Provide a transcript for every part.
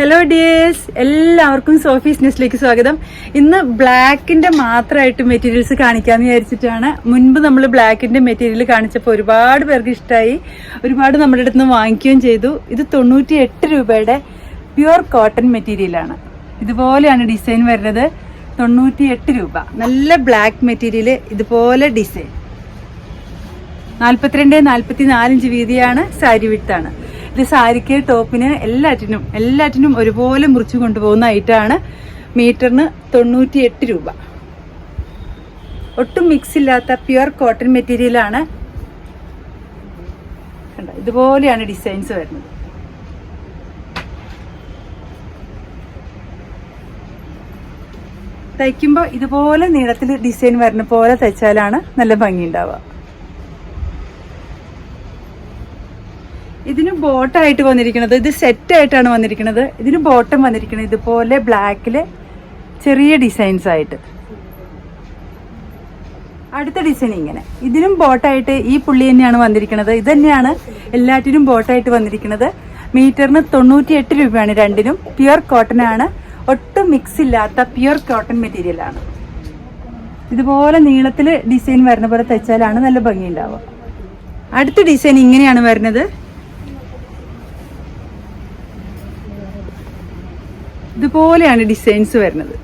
Hello dears എല്ലാവർക്കും Sophie's ന്യൂസിലേക്ക് സ്വാഗതം. ഇന്ന് ബ്ലാക്കിന്റെ മാത്രമായിട്ട് മെറ്റീരിയൽസ് കാണിക്കാന്ന് വിചാരിച്ചിട്ടാണ്. മുൻപ് നമ്മൾ ബ്ലാക്കിന്റെ മെറ്റീരിയൽ കാണിച്ചപ്പോൾ ഒരുപാട് പേർക്ക് ഇഷ്ടമായി ഒരുപാട് നമ്മുടെ അടുത്ത് നിന്ന് വാങ്ങിക്കുകയും ചെയ്തു. ഇത് തൊണ്ണൂറ്റി എട്ട് രൂപയുടെ പ്യുവർ കോട്ടൺ മെറ്റീരിയലാണ് ഇതുപോലെയാണ് ഡിസൈൻ വരുന്നത്. തൊണ്ണൂറ്റി എട്ട് രൂപ. നല്ല ബ്ലാക്ക് മെറ്റീരിയൽ ഇതുപോലെ ഡിസൈൻ നാൽപ്പത്തിരണ്ട് നാൽപ്പത്തി നാലിഞ്ച് വീതിയാണ് സാരി വിട്ടാണ് ഇത് സാരിക്ക് ടോപ്പിന് എല്ലാറ്റിനും എല്ലാറ്റിനും ഒരുപോലെ മുറിച്ചു കൊണ്ടുപോകുന്ന ഐറ്റാണ് മീറ്ററിന് തൊണ്ണൂറ്റി എട്ട് രൂപ. ഒട്ടും മിക്സ് ഇല്ലാത്ത പ്യുവർ കോട്ടൺ മെറ്റീരിയലാണ് കണ്ടോ ഇതുപോലെയാണ് ഡിസൈൻസ് വരുന്നത്. തയ്ക്കുമ്പോൾ ഇതുപോലെ നീളത്തിൽ ഡിസൈൻ വരുന്ന പോലെ തയ്ച്ചാലാണ് നല്ല ഭംഗി ഉണ്ടാവുക ഇതിന് ബോട്ടായിട്ട് വന്നിരിക്കുന്നത് ഇത് സെറ്റ് ആയിട്ടാണ് വന്നിരിക്കുന്നത്. ഇതിന് ബോട്ടം വന്നിരിക്കുന്നത് ഇതുപോലെ ബ്ലാക്കിൽ ചെറിയ ഡിസൈൻസ് ആയിട്ട്. അടുത്ത ഡിസൈൻ ഇങ്ങനെ. ഇതിനും ബോട്ടായിട്ട് ഈ പുള്ളി തന്നെയാണ് വന്നിരിക്കുന്നത്. ഇത് തന്നെയാണ് എല്ലാറ്റിനും ബോട്ടായിട്ട് വന്നിരിക്കുന്നത്. മീറ്ററിന് തൊണ്ണൂറ്റി എട്ട് രൂപയാണ് രണ്ടിനും. പ്യുർ കോട്ടൺ ആണ്. ഒട്ടും മിക്സ് ഇല്ലാത്ത പ്യുർ കോട്ടൺ മെറ്റീരിയൽ ആണ്. ഇതുപോലെ നീളത്തിൽ ഡിസൈൻ വരുന്ന പോലെ തയ്ച്ചാലാണ് നല്ല ഭംഗി ഉണ്ടാവുക അടുത്ത ഡിസൈൻ ഇങ്ങനെയാണ് വരുന്നത്. ഇതുപോലെയാണ് ഡിസൈൻസ് വരുന്നത്.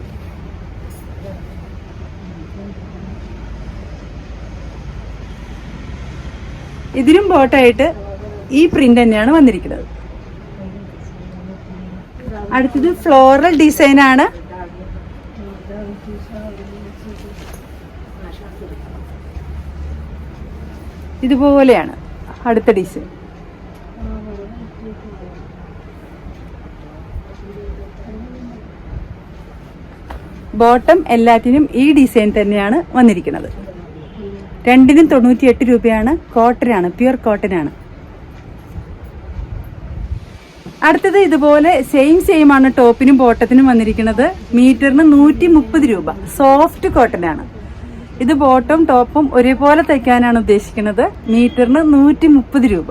ഇതിനും ബോട്ടായിട്ട് ഈ പ്രിന്റ് തന്നെയാണ് വന്നിരിക്കുന്നത്. അടുത്തത് ഫ്ലോറൽ ഡിസൈൻ ആണ്. ഇതുപോലെയാണ് അടുത്ത ഡിസൈൻ ബോട്ടം എല്ലാറ്റിനും ഈ ഡിസൈൻ തന്നെയാണ് വന്നിരിക്കുന്നത്. രണ്ടിനും തൊണ്ണൂറ്റി എട്ട് രൂപയാണ് കോട്ടനാണ് പ്യുർ കോട്ടനാണ്. അടുത്തത് ഇതുപോലെ സെയിം സെയിം ആണ് ടോപ്പിനും ബോട്ടത്തിനും വന്നിരിക്കുന്നത്. മീറ്ററിന് നൂറ്റി മുപ്പത് രൂപ സോഫ്റ്റ് കോട്ടനാണ്. ഇത് ബോട്ടം ടോപ്പും ഒരേപോലെ തയ്ക്കാനാണ് ഉദ്ദേശിക്കുന്നത്. മീറ്ററിന് നൂറ്റി മുപ്പത് രൂപ.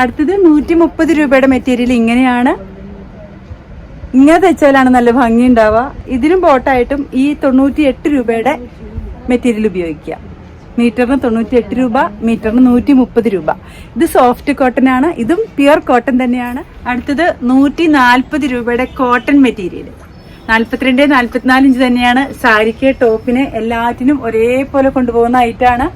അടുത്തത് നൂറ്റി മുപ്പത് രൂപയുടെ മെറ്റീരിയൽ ഇങ്ങനെയാണ്. ഇങ്ങനെ തയ്ച്ചാലാണ് നല്ല ഭംഗി ഉണ്ടാവുക ഇതിനും ബോട്ടായിട്ടും ഈ തൊണ്ണൂറ്റി എട്ട് രൂപയുടെ മെറ്റീരിയൽ ഉപയോഗിക്കുക. മീറ്ററിന് തൊണ്ണൂറ്റി എട്ട് രൂപ മീറ്ററിന് നൂറ്റി മുപ്പത് രൂപ. ഇത് സോഫ്റ്റ് കോട്ടൺ ആണ്. ഇതും പ്യുവർ കോട്ടൺ തന്നെയാണ്. അടുത്തത് നൂറ്റി നാൽപ്പത് രൂപയുടെ കോട്ടൺ മെറ്റീരിയൽ നാൽപ്പത്തിരണ്ട് നാൽപ്പത്തിനാല് ഇഞ്ച് തന്നെയാണ് സാരിക്ക് ടോപ്പിന് എല്ലാറ്റിനും ഒരേപോലെ കൊണ്ടുപോകുന്ന ഐറ്റാണ്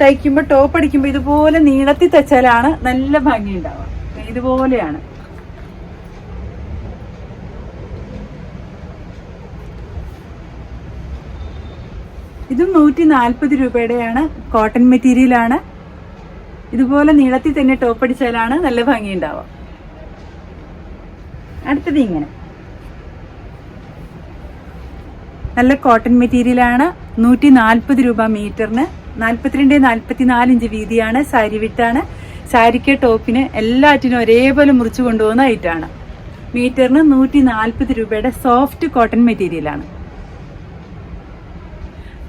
തയ്ക്കുമ്പോൾ ടോപ്പ് അടിക്കുമ്പോൾ ഇതുപോലെ നീളത്തിൽ തച്ചാലാണ് നല്ല ഭംഗി ഉണ്ടാവുക ഇതുപോലെയാണ്. ഇതും നൂറ്റി നാൽപ്പത് രൂപയുടെയാണ് കോട്ടൺ മെറ്റീരിയലാണ് ഇതുപോലെ നീളത്തിൽ തന്നെ ടോപ്പ് അടിച്ചാലാണ് നല്ല ഭംഗി ഉണ്ടാവുക അടുത്തത് ഇങ്ങനെ. നല്ല കോട്ടൺ മെറ്റീരിയലാണ് നൂറ്റി നാൽപ്പത് രൂപ മീറ്ററിന് നാൽപ്പത്തിരണ്ട് നാൽപ്പത്തി നാല് ഇഞ്ച് വീതിയാണ്. സാരി വിട്ടാണ് സാരിക്ക് ടോപ്പിന് എല്ലാറ്റിനും ഒരേപോലെ മുറിച്ചു കൊണ്ടുപോകുന്ന ഐറ്റാണ് മീറ്ററിന് നൂറ്റി നാൽപ്പത് രൂപയുടെ സോഫ്റ്റ് കോട്ടൺ മെറ്റീരിയലാണ്.